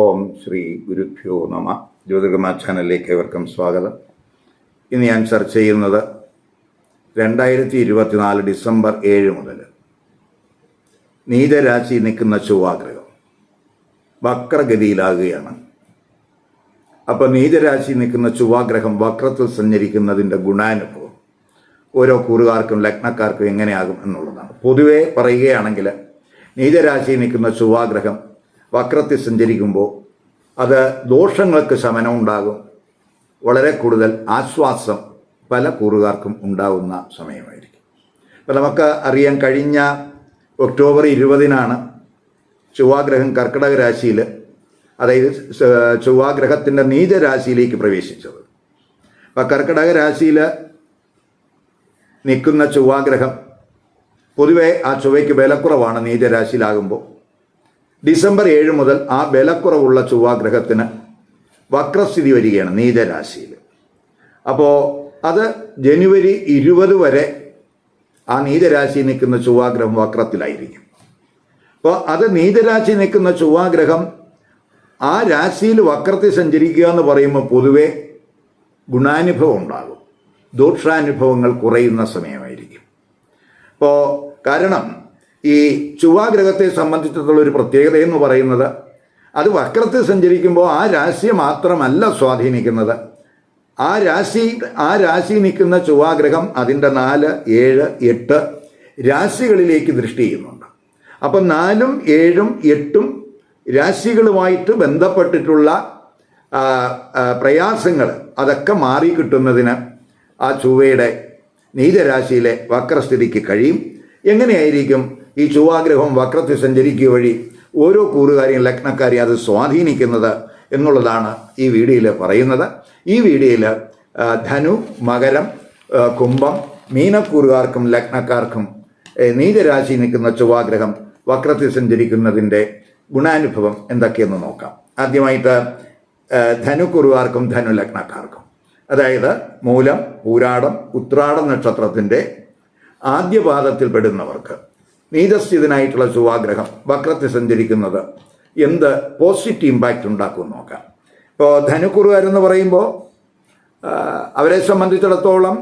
ഓം ശ്രീ ഗുരുഭ്യോ നമ. ജ്യോതിർഗമ ചാനലിലേക്ക് ഏവർക്കും സ്വാഗതം. ഇന്ന് ഞാൻ ചർച്ച ചെയ്യുന്നത് രണ്ടായിരത്തി ഇരുപത്തിനാല് ഡിസംബർ ഏഴ് മുതൽ നീചരാശി നിൽക്കുന്ന ചൊവ്വാഗ്രഹം. വക്രഗതിയിലാകുകയാണ്. അപ്പോൾ നീചരാശി നിൽക്കുന്ന ചൊവ്വാഗ്രഹം വക്രത്തിൽ സഞ്ചരിക്കുന്നതിന്റെ ഗുണാനുഭവം ഓരോ കൂറുകാർക്കും ലഗ്നക്കാർക്കും എങ്ങനെയാകും എന്നുള്ളതാണ്. പൊതുവേ പറയുകയാണെങ്കിൽ നീചരാശി നിൽക്കുന്ന ചൊവ്വാഗ്രഹം വക്രത്തിൽ സഞ്ചരിക്കുമ്പോൾ അത് ദോഷങ്ങൾക്ക് ശമനം ഉണ്ടാകും. വളരെ കൂടുതൽ ആശ്വാസം പല കൂറുകാർക്കും ഉണ്ടാകുന്ന സമയമായിരിക്കും. അപ്പം നമുക്ക് അറിയാൻ കഴിഞ്ഞ ഒക്ടോബർ ഇരുപതിനാണ് ചൊവ്വാഗ്രഹം കർക്കിടക രാശിയിൽ അതായത് ചൊവ്വാഗ്രഹത്തിന്റെ നീചരാശിയിലേക്ക് പ്രവേശിച്ചത്. അപ്പം കർക്കിടക രാശിയിൽ നിൽക്കുന്ന ചൊവ്വാഗ്രഹം പൊതുവെ ആ ചൊവ്വയ്ക്ക് വിലക്കുറവാണ് നീചരാശിയിലാകുമ്പോൾ. ഡിസംബർ ഏഴ് മുതൽ ആ ബലക്കുറവുള്ള ചൊവ്വാഗ്രഹത്തിന് വക്രസ്ഥിതി വരികയാണ് നീചരാശിയിൽ. അപ്പോൾ അത് ജനുവരി ഇരുപത് വരെ ആ നീചരാശി നിൽക്കുന്ന ചൊവ്വാഗ്രഹം വക്രത്തിലായിരിക്കും. അപ്പോൾ അത് നീചരാശി നിൽക്കുന്ന ചൊവ്വാഗ്രഹം ആ രാശിയിൽ വക്രത്തിൽ സഞ്ചരിക്കുക എന്ന് പറയുമ്പോൾ പൊതുവെ ഗുണാനുഭവം ഉണ്ടാകും. ദോഷാനുഭവങ്ങൾ കുറയുന്ന സമയമായിരിക്കും. അപ്പോൾ കാരണം ഈ ചുവാഗ്രഹത്തെ സംബന്ധിച്ചിടത്തോളം ഒരു പ്രത്യേകത എന്ന് പറയുന്നത് അത് വക്രത്തിൽ സഞ്ചരിക്കുമ്പോൾ ആ രാശിയെ മാത്രമല്ല സ്വാധീനിക്കുന്നത്. ആ രാശി ആ രാശി നിൽക്കുന്ന ചുവാഗ്രഹം അതിന്റെ നാല് ഏഴ് എട്ട് രാശികളിലേക്ക് ദൃഷ്ടി ചെയ്യുന്നുണ്ട്. അപ്പം നാലും ഏഴും എട്ടും രാശികളുമായിട്ട് ബന്ധപ്പെട്ടിട്ടുള്ള പ്രയാസങ്ങൾ അതൊക്കെ മാറിക്കിട്ടുന്നതിന് ആ ചൊവ്വയുടെ നീചരാശിയിലെ വക്രസ്ഥിതിക്ക് കഴിയും. എങ്ങനെയായിരിക്കും? ഈ ചൊവ്വാഗ്രഹം വക്രത്തിൽ സഞ്ചരിക്കുക വഴി ഓരോ കൂറുകാരെയും ലഗ്നക്കാരെയും അത് സ്വാധീനിക്കുന്നത് എന്നുള്ളതാണ് ഈ വീഡിയോയിൽ പറയുന്നത്. ഈ വീഡിയോയിൽ ധനു മകരം കുംഭം മീനക്കൂറുകാർക്കും ലഗ്നക്കാർക്കും നീചരാശി നിൽക്കുന്ന ചൊവ്വാഗ്രഹം വക്രത്തിൽ സഞ്ചരിക്കുന്നതിന്റെ ഗുണാനുഭവം എന്തൊക്കെയെന്ന് നോക്കാം. ആദ്യമായിട്ട് ധനുക്കുറുകാർക്കും ധനു ലഗ്നക്കാർക്കും. അതായത് മൂലം പൂരാടം ഉത്രാടം നക്ഷത്രത്തിന്റെ ആദ്യപാദത്തിൽപ്പെടുന്നവർക്ക് പാദത്തിൽ പെടുന്നവർക്ക്. നീതസ്ഥിതനായിട്ടുള്ള ചൊവ്വാഗ്രഹം വക്രത്തിൽ സഞ്ചരിക്കുന്നത് എന്ത് പോസിറ്റീവ് ഇമ്പാക്റ്റ് ഉണ്ടാക്കും നോക്കാം. ഇപ്പോൾ ധനുക്കുറുകാരെന്ന് പറയുമ്പോൾ അവരെ സംബന്ധിച്ചിടത്തോളം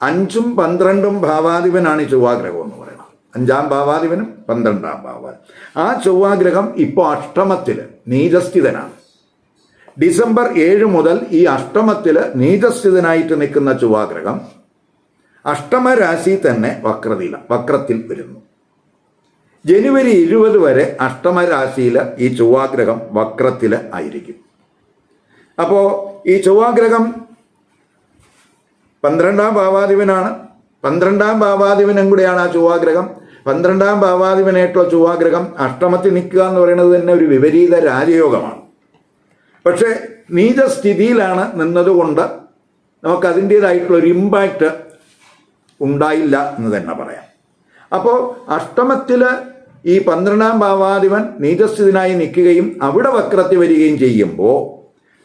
അഞ്ചും പന്ത്രണ്ടും ഭാവാധിപനാണ് ഈ ചൊവ്വാഗ്രഹം എന്ന് പറയുന്നത് അഞ്ചാം ഭാവാധിപനും പന്ത്രണ്ടാം ഭാവാധിപൻ ആ ചൊവ്വാഗ്രഹം ഇപ്പോൾ അഷ്ടമത്തിൽ നീതസ്ഥിതനാണ്. ഡിസംബർ ഏഴ് മുതൽ ഈ അഷ്ടമത്തിൽ നീതസ്ഥിതനായിട്ട് നിൽക്കുന്ന ചൊവ്വാഗ്രഹം അഷ്ടമരാശി തന്നെ വക്രതില വക്രത്തിൽ വരുന്നു. ജനുവരി ഇരുപത് വരെ അഷ്ടമരാശിയിൽ ഈ ചൊവ്വാഗ്രഹം വക്രത്തിൽ ആയിരിക്കും. അപ്പോൾ ഈ ചൊവ്വാഗ്രഹം പന്ത്രണ്ടാം ഭാവാധിപനാണ്. പന്ത്രണ്ടാം ഭാവാധിപനും കൂടെയാണ് ആ ചൊവ്വാഗ്രഹം. പന്ത്രണ്ടാം ഭാവാധിപനായിട്ടുള്ള ചൊവ്വാഗ്രഹം അഷ്ടമത്തിൽ നിൽക്കുക എന്ന് പറയുന്നത് തന്നെ ഒരു വിപരീത രാജയോഗമാണ്. പക്ഷേ നീചസ്ഥിതിയിലാണ് നിന്നതുകൊണ്ട് നമുക്ക് അതിന്റേതായിട്ടുള്ള ഒരു ഇമ്പാക്റ്റ് ഉണ്ടായില്ല എന്ന് തന്നെ പറയാം. അപ്പോൾ അഷ്ടമത്തിൽ ഈ പന്ത്രണ്ടാം ഭാവാധിപൻ നീതസ്ഥിതനായി നിൽക്കുകയും അവിടെ വക്രത്തിൽ വരികയും ചെയ്യുമ്പോൾ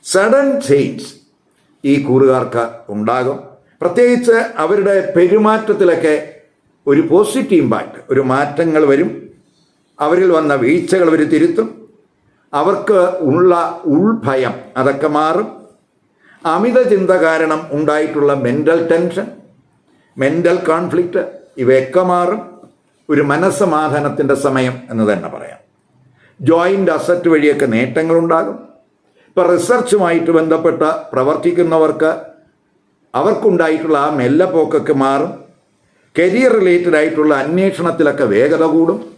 സഡൻ ചേഞ്ച് ഈ കൂറുകാർക്ക് ഉണ്ടാകും. പ്രത്യേകിച്ച് അവരുടെ പെരുമാറ്റത്തിലൊക്കെ ഒരു പോസിറ്റീവ് ഇമ്പാക്റ്റ് ഒരു മാറ്റങ്ങൾ വരും. അവരിൽ വന്ന വീഴ്ചകൾ അവർ തിരുത്തും. അവർക്ക് ഉള്ള ഉൾഭയം അതൊക്കെ മാറും. അമിത ചിന്ത കാരണം ഉണ്ടായിട്ടുള്ള മെന്റൽ ടെൻഷൻ മെന്റൽ കോൺഫ്ലിക്റ്റ് ഇവയൊക്കെ മാറും ഒരു മനസ്സമാധാനത്തിന്റെ സമയം എന്ന് തന്നെ പറയാം. ജോയിന്റ് അസറ്റ് വഴിയൊക്കെ നേട്ടങ്ങളുണ്ടാകും. ഇപ്പോൾ റിസർച്ചുമായിട്ട് ബന്ധപ്പെട്ട് പ്രവർത്തിക്കുന്നവർക്ക് അവർക്കുണ്ടായിട്ടുള്ള ആ മെല്ലപ്പോക്കൊക്കെ മാറും. കരിയർ റിലേറ്റഡ് ആയിട്ടുള്ള അന്വേഷണത്തിലൊക്കെ വേഗത കൂടും.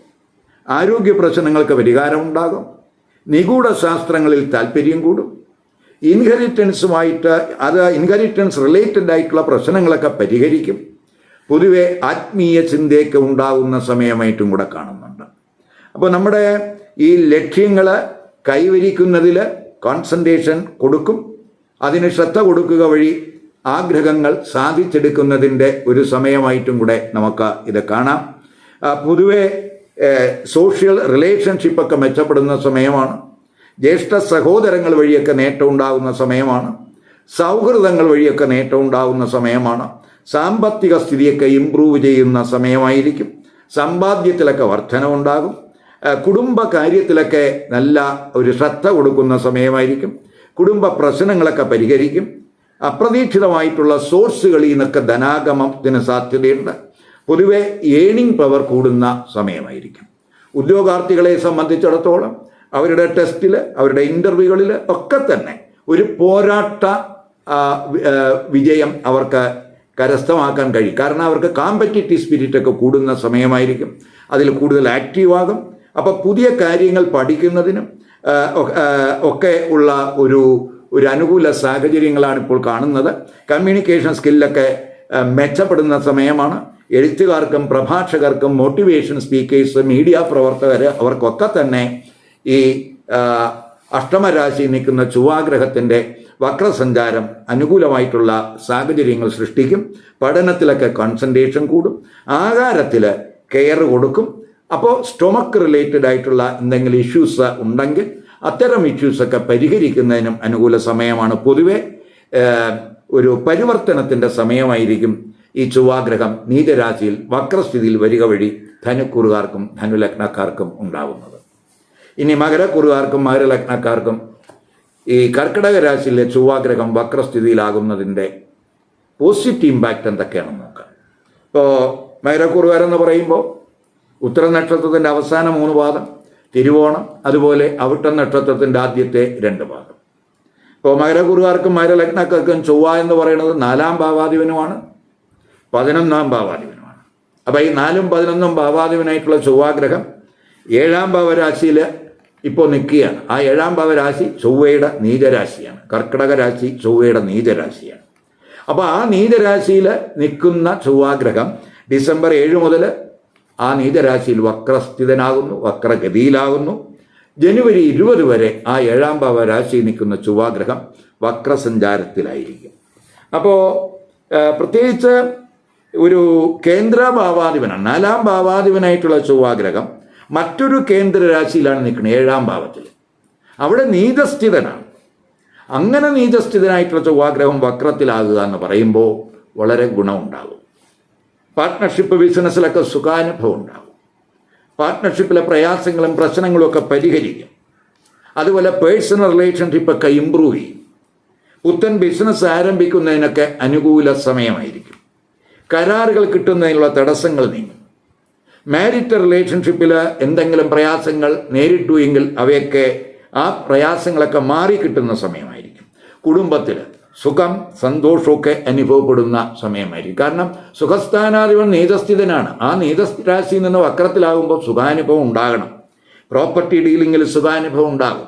ആരോഗ്യ പ്രശ്നങ്ങൾക്ക് പരിഹാരമുണ്ടാകും. നിഗൂഢ ശാസ്ത്രങ്ങളിൽ താല്പര്യം കൂടും. ഇൻഹെറിറ്റൻസുമായിട്ട് അത് ഇൻഹെറിറ്റൻസ് റിലേറ്റഡ് ആയിട്ടുള്ള പ്രശ്നങ്ങളൊക്കെ പരിഹരിക്കും. പൊതുവെ ആത്മീയ ചിന്തയൊക്കെ ഉണ്ടാകുന്ന സമയമായിട്ടും കൂടെ കാണുന്നുണ്ട്. അപ്പോൾ നമ്മുടെ ഈ ലക്ഷ്യങ്ങൾ കൈവരിക്കുന്നതിൽ കോൺസെൻട്രേഷൻ കൊടുക്കും. അതിന് ശ്രദ്ധ കൊടുക്കുക വഴി ആഗ്രഹങ്ങൾ സാധിച്ചെടുക്കുന്നതിന്റെ ഒരു സമയമായിട്ടും കൂടെ നമുക്ക് ഇത് കാണാം. പൊതുവെ സോഷ്യൽ റിലേഷൻഷിപ്പൊക്കെ മെച്ചപ്പെടുന്ന സമയമാണ്. ജ്യേഷ്ഠ സഹോദരങ്ങൾ വഴിയൊക്കെ നേട്ടം ഉണ്ടാകുന്ന സമയമാണ്. സൗഹൃദങ്ങൾ വഴിയൊക്കെ നേട്ടം ഉണ്ടാകുന്ന സമയമാണ്. സാമ്പത്തിക സ്ഥിതിയൊക്കെ ഇംപ്രൂവ് ചെയ്യുന്ന സമയമായിരിക്കും. സമ്പാദ്യത്തിലൊക്കെ വർധനമുണ്ടാകും കുടുംബ കാര്യത്തിലൊക്കെ നല്ല ഒരു ശ്രദ്ധ കൊടുക്കുന്ന സമയമായിരിക്കും. കുടുംബ പ്രശ്നങ്ങളൊക്കെ പരിഹരിക്കും. അപ്രതീക്ഷിതമായിട്ടുള്ള സോഴ്സുകളിൽ നിന്നൊക്കെ ധനാഗമത്തിന് സാധ്യതയുണ്ട്. പൊതുവെ ഏണിംഗ് പവർ കൂടുന്ന സമയമായിരിക്കും. ഉദ്യോഗാർത്ഥികളെ സംബന്ധിച്ചിടത്തോളം അവരുടെ ടെസ്റ്റിൽ അവരുടെ ഇന്റർവ്യൂകളിൽ ഒക്കെ തന്നെ ഒരു പോരാട്ട വിജയം അവർക്ക് കരസ്ഥമാക്കാൻ കഴിയും. കാരണം അവർക്ക് കോമ്പറ്റീറ്റീവ് സ്പിരിറ്റ് ഒക്കെ കൂടുന്ന സമയമായിരിക്കും. അതിൽ കൂടുതൽ ആക്റ്റീവ് ആകും. അപ്പോൾ പുതിയ കാര്യങ്ങൾ പഠിക്കുന്നതിനും ഒക്കെ ഉള്ള ഒരു ഒരു അനുകൂല സാഹചര്യങ്ങളാണ് ഇപ്പോൾ കാണുന്നത്. കമ്മ്യൂണിക്കേഷൻ സ്കില്ലൊക്കെ മെച്ചപ്പെടുന്ന സമയമാണ്. എഴുത്തുകാർക്കും പ്രഭാഷകർക്കും മോട്ടിവേഷൻ സ്പീക്കേഴ്സ് മീഡിയ പ്രവർത്തകർ അവർക്കൊക്കെ തന്നെ ഈ അഷ്ടമരാശി നിൽക്കുന്ന ചൊവ്വാഗ്രഹത്തിന്റെ വക്രസഞ്ചാരം അനുകൂലമായിട്ടുള്ള സാഹചര്യങ്ങൾ സൃഷ്ടിക്കും. പഠനത്തിലൊക്കെ കോൺസെൻട്രേഷൻ കൂടും. ആകാരത്തിൽ കെയർ കൊടുക്കും. അപ്പോൾ സ്റ്റൊമക്ക് റിലേറ്റഡ് ആയിട്ടുള്ള എന്തെങ്കിലും ഇഷ്യൂസ് ഉണ്ടെങ്കിൽ അത്തരം ഇഷ്യൂസൊക്കെ പരിഹരിക്കുന്നതിനും അനുകൂല സമയമാണ്. പൊതുവെ ഒരു പരിവർത്തനത്തിന്റെ സമയമായിരിക്കും ഈ ചൊവ്വാഗ്രഹം നീചരാശിയിൽ വക്രസ്ഥിതിയിൽ വരിക വഴി ധനുക്കുറുകാർക്കും ധനുലഗ്നക്കാർക്കും ഉണ്ടാവുന്നത്. ഇനി മകരക്കുറുകാർക്കും മകരലഗ്നക്കാർക്കും ഈ കർക്കിടക രാശിയിലെ ചൊവ്വാഗ്രഹം വക്രസ്ഥിതിയിലാകുന്നതിന്റെ പോസിറ്റീവ് ഇമ്പാക്റ്റ് എന്തൊക്കെയാണെന്ന് നോക്കാം. ഇപ്പോൾ മകരക്കുറുകാരെന്ന് പറയുമ്പോൾ ഉത്തര നക്ഷത്രത്തിന്റെ അവസാന മൂന്ന് പാദം തിരുവോണം അതുപോലെ അവിട്ട നക്ഷത്രത്തിന്റെ ആദ്യത്തെ രണ്ട് പാദം. ഇപ്പോൾ മകരക്കുറുകാർക്കും മകരലഗ്നക്കാർക്കും ചൊവ്വ എന്ന് പറയുന്നത് നാലാം ഭാവാധിപനുമാണ് പതിനൊന്നാം ഭാവാധിപനുമാണ്. അപ്പോൾ ഈ നാലും പതിനൊന്നും ഭാവാധിപനായിട്ടുള്ള ചൊവ്വാഗ്രഹം ഏഴാം ഭാവരാശിയിൽ ഇപ്പോൾ നിൽക്കുകയാണ് ആ ഏഴാം ഭാവരാശി ചൊവ്വയുടെ നീചരാശിയാണ്. കർക്കിടക രാശി ചൊവ്വയുടെ നീചരാശിയാണ്. അപ്പോൾ ആ നീചരാശിയിൽ നിൽക്കുന്ന ചൊവ്വാഗ്രഹം ഡിസംബർ ഏഴ് മുതൽ ആ നീചരാശിയിൽ വക്രസ്ഥിതനാകുന്നു വക്രഗതിയിലാകുന്നു. ജനുവരി ഇരുപത് വരെ ആ ഏഴാം ഭാവ രാശിയിൽ നിൽക്കുന്ന ചൊവ്വാഗ്രഹം വക്രസഞ്ചാരത്തിലായിരിക്കും. അപ്പോൾ പ്രത്യേകിച്ച് ഒരു കേന്ദ്ര ഭാവാധിപനാണ് നാലാം ഭാവാധിപനായിട്ടുള്ള ചൊവ്വാഗ്രഹം മറ്റൊരു കേന്ദ്ര രാശിയിലാണ് നിൽക്കുന്നത് ഏഴാം ഭാവത്തിൽ. അവിടെ നീതസ്ഥിതനാണ് അങ്ങനെ നീതസ്ഥിതനായിട്ടുള്ള ചൊവ്വാഗ്രഹം വക്രത്തിലാകുക എന്ന് പറയുമ്പോൾ വളരെ ഗുണമുണ്ടാകും. പാർട്ട്ണർഷിപ്പ് ബിസിനസ്സിലൊക്കെ സുഖാനുഭവം ഉണ്ടാകും. പാർട്ട്ണർഷിപ്പിലെ പ്രയാസങ്ങളും പ്രശ്നങ്ങളും ഒക്കെ പരിഹരിക്കും. അതുപോലെ പേഴ്സണൽ റിലേഷൻഷിപ്പൊക്കെ ഇമ്പ്രൂവ് ചെയ്യും. പുത്തൻ ബിസിനസ് ആരംഭിക്കുന്നതിനൊക്കെ അനുകൂല സമയമായിരിക്കും. കരാറുകൾ കിട്ടുന്നതിനുള്ള തടസ്സങ്ങൾ നീങ്ങും. മാരിറ്റൽ റിലേഷൻഷിപ്പിൽ എന്തെങ്കിലും പ്രയാസങ്ങൾ നേരിട്ടു എങ്കിൽ അവയൊക്കെ ആ പ്രയാസങ്ങളൊക്കെ മാറി കിട്ടുന്ന സമയമായിരിക്കും. കുടുംബത്തിൽ സുഖം സന്തോഷമൊക്കെ അനുഭവപ്പെടുന്ന സമയമായിരിക്കും. കാരണം സുഖസ്ഥാനാധിപൻ നീതസ്ഥിതനാണ്. ആ നീതരാശിയിൽ നിന്ന് വക്രത്തിലാകുമ്പോൾ സുഖാനുഭവം ഉണ്ടാകണം. പ്രോപ്പർട്ടി ഡീലിങ്ങിൽ സുഖാനുഭവം ഉണ്ടാകും.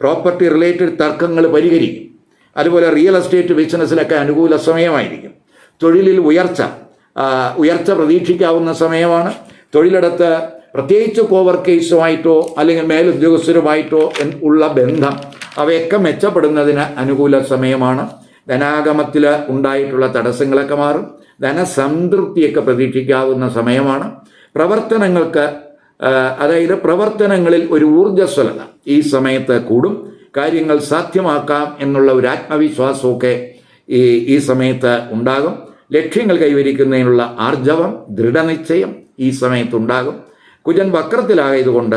പ്രോപ്പർട്ടി റിലേറ്റഡ് തർക്കങ്ങൾ പരിഹരിക്കും. അതുപോലെ റിയൽ എസ്റ്റേറ്റ് ബിസിനസ്സിലൊക്കെ അനുകൂല സമയമായിരിക്കും. തൊഴിലിൽ ഉയർച്ച ഉയർച്ച പ്രതീക്ഷിക്കാവുന്ന സമയമാണ്. തൊഴിലിടത്ത് പ്രത്യേകിച്ച് കോവർക്കേഴ്സുമായിട്ടോ അല്ലെങ്കിൽ മേലുദ്യോഗസ്ഥരുമായിട്ടോ ഉള്ള ബന്ധം അവയൊക്കെ മെച്ചപ്പെടുന്നതിന് അനുകൂല സമയമാണ്. ധനാഗമത്തിൽ ഉണ്ടായിട്ടുള്ള തടസ്സങ്ങളൊക്കെ മാറും. ധനസംതൃപ്തിയൊക്കെ പ്രതീക്ഷിക്കാവുന്ന സമയമാണ്. പ്രവർത്തനങ്ങൾക്ക് അതായത് പ്രവർത്തനങ്ങളിൽ ഒരു ഊർജസ്വലത ഈ സമയത്ത് കൂടും. കാര്യങ്ങൾ സാധ്യമാക്കാം എന്നുള്ള ഒരു ആത്മവിശ്വാസമൊക്കെ ഈ ഈ സമയത്ത് ഉണ്ടാകും. ലക്ഷ്യങ്ങൾ കൈവരിക്കുന്നതിനുള്ള ആർജവം ദൃഢനിശ്ചയം ഈ സമയത്തുണ്ടാകും. കുജൻ വക്രത്തിലായതുകൊണ്ട്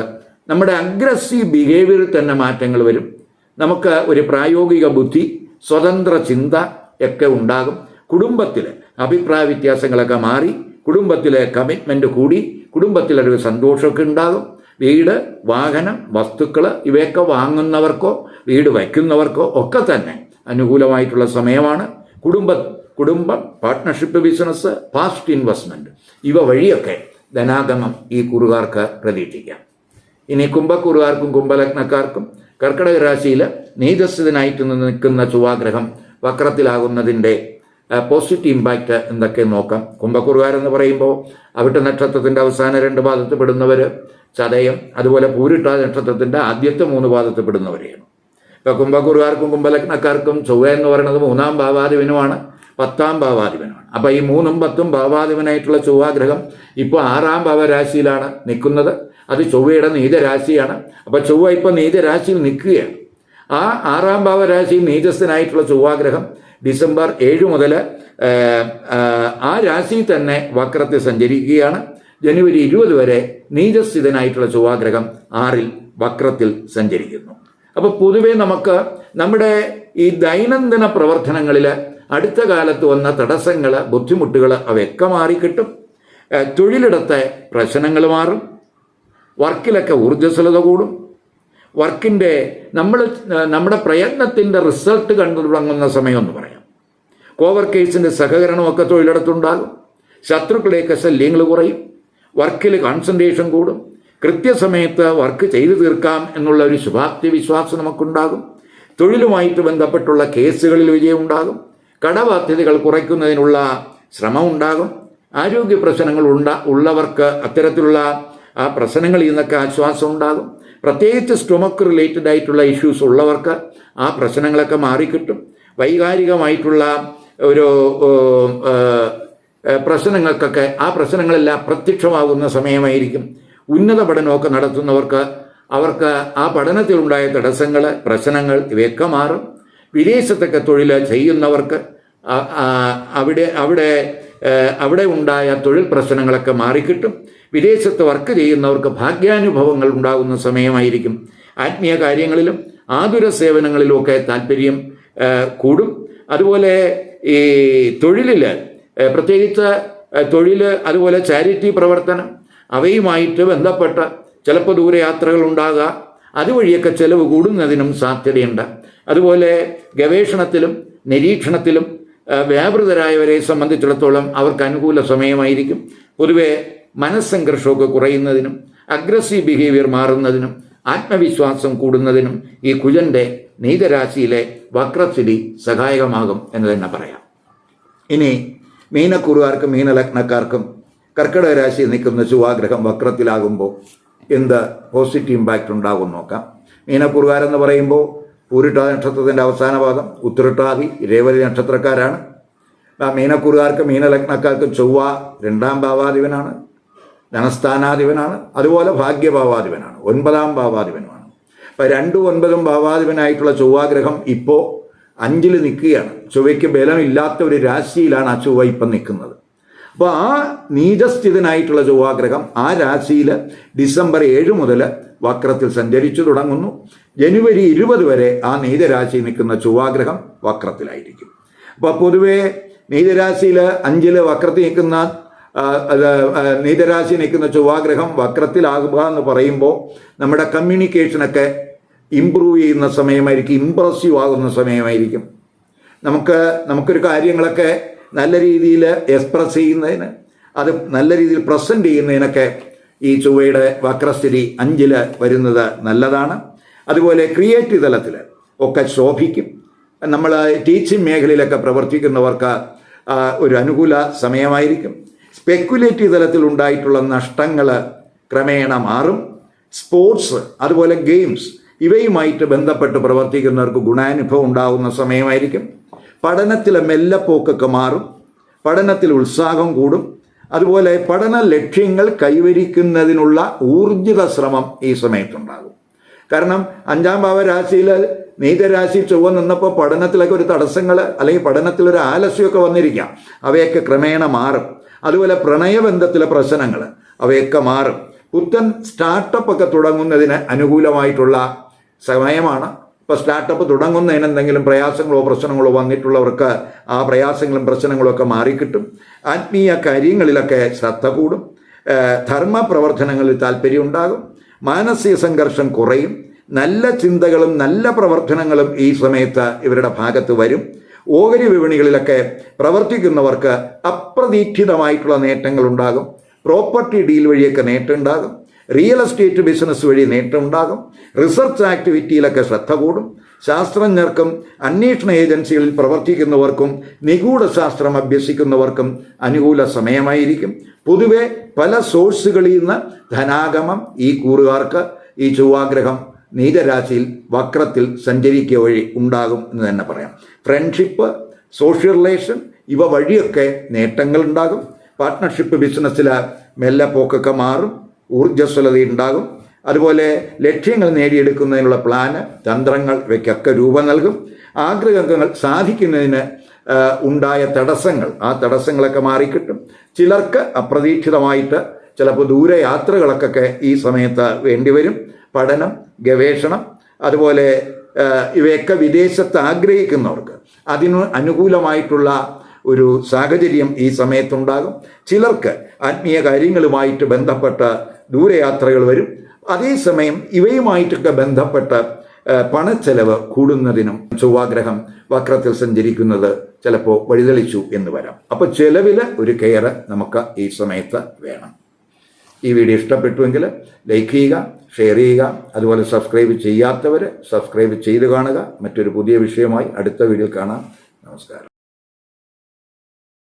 നമ്മുടെ അഗ്രസീവ് ബിഹേവിയറിൽ തന്നെ മാറ്റങ്ങൾ വരും. നമുക്ക് ഒരു പ്രായോഗിക ബുദ്ധി സ്വതന്ത്ര ചിന്ത ഒക്കെ ഉണ്ടാകും. കുടുംബത്തിലെ അഭിപ്രായ വ്യത്യാസങ്ങളൊക്കെ മാറി കുടുംബത്തിലെ കമ്മിറ്റ്മെന്റ് കൂടി കുടുംബത്തിലൊരു സന്തോഷമൊക്കെ ഉണ്ടാകും. വീട് വാഹനം വസ്തുക്കൾ ഇവയൊക്കെ വാങ്ങുന്നവർക്കോ വീട് വയ്ക്കുന്നവർക്കോ ഒക്കെ തന്നെ അനുകൂലമായിട്ടുള്ള സമയമാണ്. കുടുംബ കുടുംബം പാർട്ട്ണർഷിപ്പ് ബിസിനസ് പാസ്റ്റ് ഇൻവെസ്റ്റ്മെന്റ് ഇവ വഴിയൊക്കെ ധനാഗമം ഈ കുറുകാർക്ക് പ്രതീക്ഷിക്കാം. ഇനി കുംഭക്കുറുകാർക്കും കുംഭലഗ്നക്കാർക്കും കർക്കിടക രാശിയിൽ നീതസ്ഥിതനായിട്ട് നിൽക്കുന്ന ചുവാഗ്രഹം വക്രത്തിലാകുന്നതിന്റെ പോസിറ്റീവ് ഇമ്പാക്റ്റ് എന്തൊക്കെ നോക്കാം. കുംഭക്കുറുകാരെന്ന് പറയുമ്പോൾ അവിട്ട നക്ഷത്രത്തിന്റെ അവസാന രണ്ട് പാദത്ത് പെടുന്നവർ ചതയം അതുപോലെ പൂരിട്ട നക്ഷത്രത്തിന്റെ ആദ്യത്തെ മൂന്ന് പാദത്ത് പെടുന്നവരെയാണ് ഇപ്പോൾ കുംഭക്കുറുകാർക്കും കുംഭലഗ്നക്കാർക്കും ചൊവ്വ എന്ന് പറയുന്നത് മൂന്നാം ഭാവാധിപനുമാണ്. പത്താം ഭാവാധിപനാണ് അപ്പോൾ ഈ മൂന്നും പത്തും ഭാവാധിപനായിട്ടുള്ള ചൊവ്വാഗ്രഹം ഇപ്പോൾ ആറാം ഭാവരാശിയിലാണ് നിൽക്കുന്നത്. അത് ചൊവ്വയുടെ നീചരാശിയാണ്. അപ്പോൾ ചൊവ്വ ഇപ്പോൾ നീചരാശിയിൽ നിൽക്കുകയാണ്. ആ ആറാം ഭാവരാശിയിൽ നീചസ്ഥനായിട്ടുള്ള ചൊവ്വാഗ്രഹം ഡിസംബർ ഏഴ് മുതൽ ആ രാശിയിൽ തന്നെ വക്രത്തിൽ സഞ്ചരിക്കുകയാണ്. ജനുവരി ഇരുപത് വരെ നീചസ്ഥിതനായിട്ടുള്ള ചൊവ്വാഗ്രഹം ആറിൽ വക്രത്തിൽ സഞ്ചരിക്കുന്നു. അപ്പോൾ പൊതുവെ നമുക്ക് നമ്മുടെ ഈ ദൈനംദിന പ്രവർത്തനങ്ങളിൽ അടുത്ത കാലത്ത് വന്ന തടസ്സങ്ങൾ ബുദ്ധിമുട്ടുകൾ അവയൊക്കെ മാറിക്കിട്ടും. തൊഴിലിടത്തെ പ്രശ്നങ്ങൾ മാറും. വർക്കിലൊക്കെ ഊർജസ്വലത കൂടും. വർക്കിന്റെ നമ്മൾ നമ്മുടെ പ്രയത്നത്തിന്റെ റിസൾട്ട് കണ്ടു തുടങ്ങുന്ന സമയം എന്ന് പറയാം. കോവർക്കേഴ്സിന്റെ സഹകരണമൊക്കെ തൊഴിലിടത്തുണ്ടാകും. ശത്രുക്കളുടെയൊക്കെ ശല്യങ്ങൾ കുറയും. വർക്കിൽ കോൺസെൻട്രേഷൻ കൂടും. കൃത്യസമയത്ത് വർക്ക് ചെയ്തു തീർക്കാം എന്നുള്ള ഒരു ശുഭാപ്തി വിശ്വാസം നമുക്കുണ്ടാകും. തൊഴിലുമായിട്ട് ബന്ധപ്പെട്ടുള്ള കേസുകളിൽ വിജയമുണ്ടാകും. കടബാധ്യതകൾ കുറയ്ക്കുന്നതിനുള്ള ശ്രമം ഉണ്ടാകും ആരോഗ്യ പ്രശ്നങ്ങൾ ഉണ്ട ഉള്ളവർക്ക് അത്തരത്തിലുള്ള ആ പ്രശ്നങ്ങളിൽ നിന്നൊക്കെ ആശ്വാസം ഉണ്ടാകും. പ്രത്യേകിച്ച് സ്റ്റൊമക്ക് റിലേറ്റഡ് ആയിട്ടുള്ള ഇഷ്യൂസ് ഉള്ളവർക്ക് ആ പ്രശ്നങ്ങളൊക്കെ മാറിക്കിട്ടും. വൈകാരികമായിട്ടുള്ള ഒരു പ്രശ്നങ്ങൾക്കൊക്കെ ആ പ്രശ്നങ്ങളെല്ലാം പ്രത്യക്ഷമാകുന്ന സമയമായിരിക്കും. ഉന്നത പഠനമൊക്കെ നടത്തുന്നവർക്ക് അവർക്ക് ആ പഠനത്തിലുണ്ടായ തടസ്സങ്ങൾ പ്രശ്നങ്ങൾ ഇവയൊക്കെ മാറും. വിദേശത്തൊക്കെ തൊഴിൽ ചെയ്യുന്നവർക്ക് അവിടെ അവിടെ അവിടെ ഉണ്ടായ തൊഴിൽ പ്രശ്നങ്ങളൊക്കെ മാറിക്കിട്ടും. വിദേശത്ത് വർക്ക് ചെയ്യുന്നവർക്ക് ഭാഗ്യാനുഭവങ്ങൾ ഉണ്ടാകുന്ന സമയമായിരിക്കും. ആത്മീയ കാര്യങ്ങളിലും ആതുര സേവനങ്ങളിലുമൊക്കെ താല്പര്യം കൂടും. അതുപോലെ ഈ തൊഴിലിൽ പ്രത്യേകിച്ച് തൊഴിൽ അതുപോലെ ചാരിറ്റി പ്രവർത്തനം അവയുമായിട്ട് ബന്ധപ്പെട്ട ചിലപ്പോൾ ദൂരയാത്രകൾ ഉണ്ടാകുക അതുവഴിയൊക്കെ ചെലവ് കൂടുന്നതിനും സാധ്യതയുണ്ട്. അതുപോലെ ഗവേഷണത്തിലും നിരീക്ഷണത്തിലും വ്യാപൃതരായവരെ സംബന്ധിച്ചിടത്തോളം അവർക്ക് അനുകൂല സമയമായിരിക്കും. പൊതുവെ മനസ്സംഘർഷമൊക്കെ കുറയുന്നതിനും അഗ്രസീവ് ബിഹേവിയർ മാറുന്നതിനും ആത്മവിശ്വാസം കൂടുന്നതിനും ഈ കുജന്റെ നീതരാശിയിലെ വക്രസ്ഥിതി സഹായകമാകും എന്ന് തന്നെ പറയാം. ഇനി മീനക്കുറുകാർക്കും മീനലഗ്നക്കാർക്കും കർക്കിടക രാശിയിൽ നിൽക്കുന്ന ചുവാഗ്രഹം വക്രത്തിലാകുമ്പോൾ എന്ത് പോസിറ്റീവ് ഇമ്പാക്റ്റ് ഉണ്ടാകും നോക്കാം. മീനക്കുറുകാരെന്ന് പറയുമ്പോൾ പൂരിട്ട നക്ഷത്രത്തിന്റെ അവസാന പാദം ഉത്തരട്ടാതി രേവതി നക്ഷത്രക്കാരാണ്. ആ മീനക്കൂറുകാർക്ക് മീനലഗ്നക്കാർക്ക് ചൊവ്വ രണ്ടാം ഭാവാധിപനാണ് ധനസ്ഥാനാധിപനാണ് അതുപോലെ ഭാഗ്യഭാവാധിപനാണ് ഒൻപതാം ഭാവാധിപനുമാണ്. അപ്പം രണ്ടും ഒൻപതും ഭാവാധിപനായിട്ടുള്ള ചൊവ്വാഗ്രഹം ഇപ്പോൾ അഞ്ചിൽ നിൽക്കുകയാണ്. ചൊവ്വയ്ക്ക് ബലമില്ലാത്ത ഒരു രാശിയിലാണ് ആ ചൊവ്വ ഇപ്പം നിൽക്കുന്നത്. അപ്പോൾ ആ നീചസ്ഥിതനായിട്ടുള്ള ചൊവ്വാഗ്രഹം ആ രാശിയിൽ ഡിസംബർ ഏഴ് മുതൽ വക്രത്തിൽ സഞ്ചരിച്ചു തുടങ്ങുന്നു. ജനുവരി ഇരുപത് വരെ ആ നീതരാശി നിൽക്കുന്ന ചൊവ്വാഗ്രഹം വക്രത്തിലായിരിക്കും. അപ്പോൾ പൊതുവേ നീതരാശിയിൽ അഞ്ചിൽ വക്രത്തിൽ നിൽക്കുന്ന നീചരാശി നിൽക്കുന്ന ചൊവ്വാഗ്രഹം വക്രത്തിലാകുക എന്ന് പറയുമ്പോൾ നമ്മുടെ കമ്മ്യൂണിക്കേഷനൊക്കെ ഇമ്പ്രൂവ് ചെയ്യുന്ന സമയമായിരിക്കും ഇമ്പ്രസീവ് ആകുന്ന സമയമായിരിക്കും. നമുക്ക് നമുക്കൊരു കാര്യങ്ങളൊക്കെ നല്ല രീതിയിൽ എക്സ്പ്രസ് ചെയ്യുന്നതിന് അത് നല്ല രീതിയിൽ പ്രസന്റ് ചെയ്യുന്നതിനൊക്കെ ഈ ചൊവ്വയുടെ വക്രസ്ഥിതി അഞ്ചിൽ വരുന്നത് നല്ലതാണ്. അതുപോലെ ക്രിയേറ്റീവ് തലത്തിൽ ഒക്കെ ശോഭിക്കും. നമ്മൾ ടീച്ചിങ് മേഖലയിലൊക്കെ പ്രവർത്തിക്കുന്നവർക്ക് ഒരു അനുകൂല സമയമായിരിക്കും. സ്പെക്കുലേറ്റീവ് തലത്തിൽ ഉണ്ടായിട്ടുള്ള നഷ്ടങ്ങൾ ക്രമേണ മാറും. സ്പോർട്സ് അതുപോലെ ഗെയിംസ് ഇവയുമായിട്ട് ബന്ധപ്പെട്ട് പ്രവർത്തിക്കുന്നവർക്ക് ഗുണാനുഭവം ഉണ്ടാകുന്ന സമയമായിരിക്കും. പഠനത്തിലെ മെല്ലപ്പോക്കൊക്കെ മാറും. പഠനത്തിൽ ഉത്സാഹം കൂടും. അതുപോലെ പഠന ലക്ഷ്യങ്ങൾ കൈവരിക്കുന്നതിനുള്ള ഊർജിത ശ്രമം ഈ സമയത്തുണ്ടാകും. കാരണം അഞ്ചാം ഭാവ രാശിയിൽ നീതരാശി ചൊവ്വ നിന്നപ്പോൾ പഠനത്തിലൊക്കെ ഒരു തടസ്സങ്ങൾ അല്ലെങ്കിൽ പഠനത്തിലൊരു ആലസ്യമൊക്കെ വന്നിരിക്കാം. അവയൊക്കെ ക്രമേണ മാറും. അതുപോലെ പ്രണയബന്ധത്തിലെ പ്രശ്നങ്ങൾ അവയൊക്കെ മാറും. പുത്തൻ സ്റ്റാർട്ടപ്പ് ഒക്കെ തുടങ്ങുന്നതിന് അനുകൂലമായിട്ടുള്ള സമയമാണ്. ഇപ്പോൾ സ്റ്റാർട്ടപ്പ് തുടങ്ങുന്നതിന് എന്തെങ്കിലും പ്രയാസങ്ങളോ പ്രശ്നങ്ങളോ വന്നിട്ടുള്ളവർക്ക് ആ പ്രയാസങ്ങളും പ്രശ്നങ്ങളും ഒക്കെ മാറിക്കിട്ടും. ആത്മീയ കാര്യങ്ങളിലൊക്കെ ശ്രദ്ധ കൂടും. ധർമ്മ പ്രവർത്തനങ്ങളിൽ താല്പര്യം ഉണ്ടാകും. മാനസിക സംഘർഷം കുറയും. നല്ല ചിന്തകളും നല്ല പ്രവർത്തനങ്ങളും ഈ സമയത്ത് ഇവരുടെ ഭാഗത്ത് വരും. ഓഹരി വിപണികളിലൊക്കെ പ്രവർത്തിക്കുന്നവർക്ക് അപ്രതീക്ഷിതമായിട്ടുള്ള നേട്ടങ്ങൾ ഉണ്ടാകും പ്രോപ്പർട്ടി ഡീൽ വഴിയൊക്കെ നേട്ടം ഉണ്ടാകും റിയൽ എസ്റ്റേറ്റ് ബിസിനസ് വഴി നേട്ടം ഉണ്ടാകും റിസർച്ച് ആക്ടിവിറ്റിയിലൊക്കെ ശ്രദ്ധ കൂടും. ശാസ്ത്രജ്ഞർക്കും അന്വേഷണ ഏജൻസികളിൽ പ്രവർത്തിക്കുന്നവർക്കും നിഗൂഢ ശാസ്ത്രം അഭ്യസിക്കുന്നവർക്കും അനുകൂല സമയമായിരിക്കും. പൊതുവെ പല സോഴ്സുകളിൽ നിന്ന് ധനാഗമം ഈ കൂറുകാർക്ക് ഈ ചൊവ്വാഗ്രഹം നീതരാശിയിൽ വക്രത്തിൽ സഞ്ചരിക്കുക വഴി ഉണ്ടാകും എന്ന് തന്നെ പറയാം. ഫ്രണ്ട്ഷിപ്പ് സോഷ്യൽ റിലേഷൻ ഇവ വഴിയൊക്കെ നേട്ടങ്ങൾ ഉണ്ടാകും. പാർട്ട്ണർഷിപ്പ് ബിസിനസ്സിൽ മെല്ലെ പോക്കൊക്കെ മാറും. ഊർജസ്വലത ഉണ്ടാകും അതുപോലെ ലക്ഷ്യങ്ങൾ നേടിയെടുക്കുന്നതിനുള്ള പ്ലാന് തന്ത്രങ്ങൾ ഇവയ്ക്കൊക്കെ രൂപം നൽകും. ആഗ്രഹങ്ങൾ സാധിക്കുന്നതിന് ഉണ്ടായ തടസ്സങ്ങൾ ആ തടസ്സങ്ങളൊക്കെ മാറിക്കിട്ടും. ചിലർക്ക് അപ്രതീക്ഷിതമായിട്ട് ചിലപ്പോൾ ദൂരയാത്രകളൊക്കെ ഈ സമയത്ത് വേണ്ടിവരും. പഠനം ഗവേഷണം അതുപോലെ ഇവയൊക്കെ വിദേശത്ത് ആഗ്രഹിക്കുന്നവർക്ക് അതിന് അനുകൂലമായിട്ടുള്ള ഒരു സാഹചര്യം ഈ സമയത്തുണ്ടാകും. ചിലർക്ക് ആത്മീയ കാര്യങ്ങളുമായിട്ട് ബന്ധപ്പെട്ട ദൂരയാത്രകൾ വരും. അതേസമയം ഇവയുമായിട്ടൊക്കെ ബന്ധപ്പെട്ട പണച്ചെലവ് കൂടുന്നതിനും ചൊവ്വാഗ്രഹം വക്രത്തിൽ സഞ്ചരിക്കുന്നത് ചിലപ്പോൾ വഴിതെളിച്ചു എന്ന് വരാം. അപ്പോൾ ചെലവിൽ ഒരു കെയർ നമുക്ക് ഈ സമയത്ത് വേണം. ഈ വീഡിയോ ഇഷ്ടപ്പെട്ടുവെങ്കിൽ ലൈക്ക് ചെയ്യുക ഷെയർ ചെയ്യുക അതുപോലെ സബ്സ്ക്രൈബ് ചെയ്യാത്തവർ സബ്സ്ക്രൈബ് ചെയ്ത് കാണുക. മറ്റൊരു പുതിയ വിഷയമായി അടുത്ത വീഡിയോ കാണാം. നമസ്കാരം.